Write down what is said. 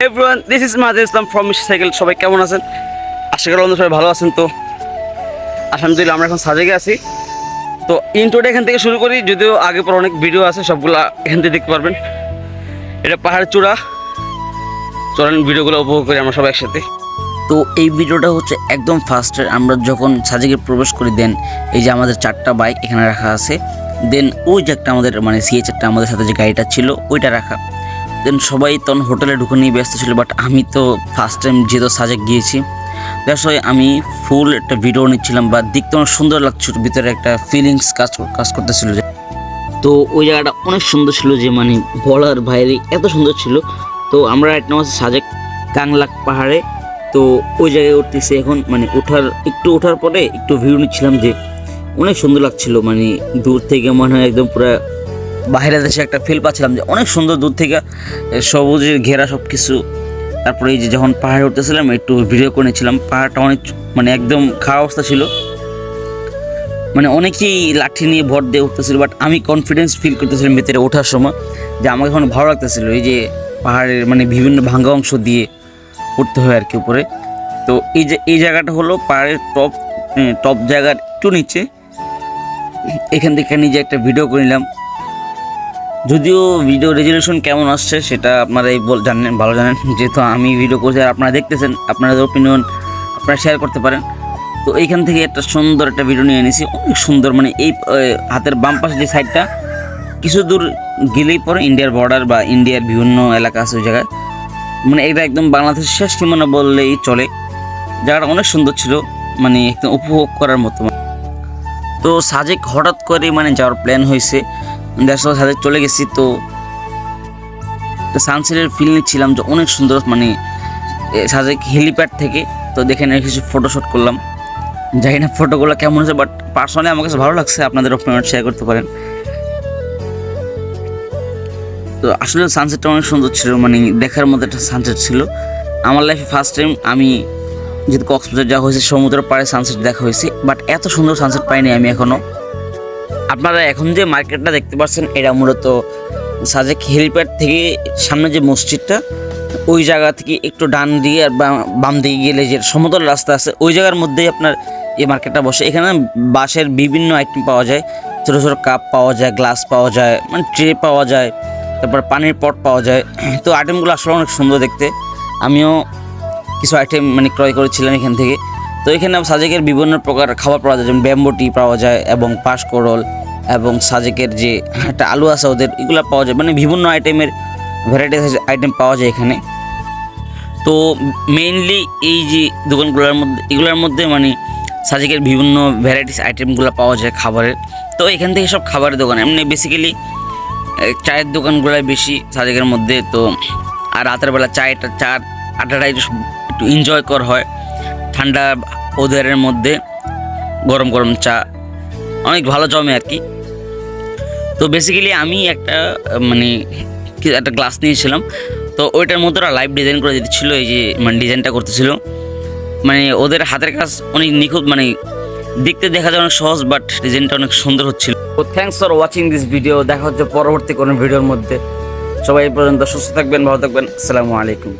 Everyone this is Mahad Islam from cycle সবাই কেমন আছেন? আশা করি সবাই ভালো আছেন তো। আলহামদুলিল্লাহ, আমরা এখন সাজেকে আছি। তো ইন্ট্রোটা এখান থেকে শুরু করি, যদিও আগে পর অনেক ভিডিও আছে, সবগুলো এখান থেকে দেখতে পারবেন। এটা পাহাড় চূড়া। চলেন ভিডিওগুলো উপভোগ করি আমরা সবাই একসাথে। তো এই ভিডিওটা হচ্ছে একদম ফার্স্টের আমরা যখন সাজেকে প্রবেশ করি দেন এই যে আমাদের চারটা বাইক এখানে রাখা আছে। দেন ওই যে একটা আমাদের মানে সিএচ একটা আমাদের সাথে যে গাড়িটা ছিল, ওইটা রাখা। দেন সবাই তখন হোটেলে ঢুকে নিয়ে ব্যস্ত ছিল বাট আমি তো ফার্স্ট টাইম যেহেতু সাজেক গিয়েছি। ওয়াই আমি ফুল একটা ভিডিও নিচ্ছিলাম, বা দেখতে অনেক সুন্দর লাগছিল, ভিতরে একটা ফিলিংস কাজ কাজ করতেছিল তো ওই জায়গাটা অনেক সুন্দর ছিল যে মানে বলার বাইরে এত সুন্দর ছিল। তো আমরা এক নম্বর সাজেক কাংলাক পাহাড়ে। তো ওই জায়গায় উঠতেছি এখন মানে ওঠার একটু ওঠার পরে একটু ভিউ নিচ্ছিলাম যে অনেক সুন্দর লাগছিল মানে দূর থেকে মনে হয় একদম পুরো বাইরে দেশে একটা ফিল পাচ্ছিলাম যে অনেক সুন্দর দূর থেকে সবুজের ঘেরা সব কিছু তারপরে এই যে যখন পাহাড়ে উঠতেছিলাম, একটু ভিডিও করে নিয়েছিলাম পাহাড়টা অনেক মানে একদম খাওয়া অবস্থা ছিল। মানে অনেকেই লাঠি নিয়ে ভর দিয়ে উঠতেছিল বাট আমি কনফিডেন্স ফিল করতেছিলাম ভেতরে ওঠার সময় যে আমাকে এখন ভালো লাগতেছিল। এই যে পাহাড়ের মানে বিভিন্ন ভাঙ্গা অংশ দিয়ে উঠতে হয় আর কি উপরে। তো এই যে, এই জায়গাটা হলো পাহাড়ের টপ টপ জায়গার একটু নিচে। এখান থেকে নিজে একটা ভিডিও করে নিলাম। যদিও ভিডিও রেজলিউশন কেমন আসছে সেটা আপনারাই জানেন, ভালো জানেন। যেহেতু আমি ভিডিও করছি আর আপনারা দেখতেছেন, আপনাদের ওপিনিয়ন আপনারা শেয়ার করতে পারেন। তো এইখান থেকে একটা সুন্দর একটা ভিডিও নিয়ে এনেছি। অনেক সুন্দর মানে এই হাতের বাম পাশে যে সাইডটা কিছু দূর গেলেই পরে ইন্ডিয়ার বর্ডার বা ইন্ডিয়ার বিভিন্ন এলাকা আছে ওই জায়গায়। মানে এটা একদম বাংলাদেশের শেষ সীমানা বললেই চলে। জায়গাটা অনেক সুন্দর ছিল মানে একদম উপভোগ করার মতো। তো সাজেক হঠাৎ করে মানে যাওয়ার প্ল্যান হয়েছে। দেড়শো সাজেক চলে গেছি, তো সানসেটের ফিল নিচ্ছিলাম যে অনেক সুন্দর মানে সাজেক হেলিপ্যাড থেকে, তো দেখে নিয়ে কিছু ফটোশ্যুট করলাম। জানি না ফটোগুলো কেমন হয়েছে বাট পার্সোনালি আমার কাছে ভালো লাগছে, আপনাদের ওপিনিয়ন শেয়ার করতে পারেন। তো আসলে সানসেটটা অনেক সুন্দর ছিল মানে দেখার মধ্যে একটা সানসেট ছিল। আমার লাইফে ফার্স্ট টাইম আমি যেহেতু কক্সবাজার যাওয়া হয়েছে সমুদ্রের পাড়ে সানসেট দেখা হয়েছে বাট এত সুন্দর সানসেট পাইনি আমি এখনও আপনারা এখন যে মার্কেটটা দেখতে পাচ্ছেন, এটা মূলত সাজেক হেলিপ্যাড থেকে সামনে যে মসজিদটা, ওই জায়গা থেকে একটু ডান দিকে আর বাম- বাম দিকে গেলে যে সমতল রাস্তা আছে, ওই জায়গার মধ্যেই আপনার এই মার্কেটটা বসে। এখানে বাঁশের বিভিন্ন আইটেম পাওয়া যায়। ছোটো ছোটো কাপ পাওয়া যায় গ্লাস পাওয়া যায় মানে ট্রে পাওয়া যায়, তারপর পানির পট পাওয়া যায়। তো আইটেমগুলো আসলে অনেক সুন্দর দেখতে। আমিও কিছু আইটেম মানে ক্রয় করেছিলাম এখান থেকে। তো এখানে সাজেকের বিভিন্ন প্রকার খাবার পাওয়া যায়, যেমন ব্যাম্বটি পাওয়া যায় এবং পাঁশকরল এবং সাজেকের যে একটা আলু আছে ওদের, এগুলো পাওয়া যায়। মানে বিভিন্ন আইটেমের ভ্যারাইটিস আইটেম পাওয়া যায় এখানে। তো মেইনলি এই যে দোকানগুলোর মধ্যে, এগুলোর মধ্যে মানে সাজেকের বিভিন্ন ভ্যারাইটিস আইটেমগুলো পাওয়া যায় খাবারের। তো এখান থেকে সব খাবারের দোকান। এমনি বেসিক্যালি চায়ের দোকানগুলোই বেশি সাজেকের মধ্যে। তো আর রাতের বেলা চায়টা, চার আড্ডাটা একটু এনজয় কর হয়। ঠান্ডা ওদেরের মধ্যে গরম গরম চা, অনেক ভালো জমে আর কি। তো বেসিক্যালি আমি একটা মানে একটা গ্লাস নিয়েছিলাম। তো ওইটার মধ্যে ওরা লাইভ ডিজাইন করে দিচ্ছিল, এই যে মানে ডিজাইনটা করতেছিল। মানে ওদের হাতের কাজ অনেক নিখুঁত মানে দেখতে দেখা যায় অনেক সহজ বাট ডিজাইনটা অনেক সুন্দর হচ্ছিল। তো thanks for watching this video দেখা হচ্ছে পরবর্তী কোনো ভিডিওর মধ্যে। সবাই পর্যন্ত সুস্থ থাকবেন, ভালো থাকবেন, আসসালামু আলাইকুম।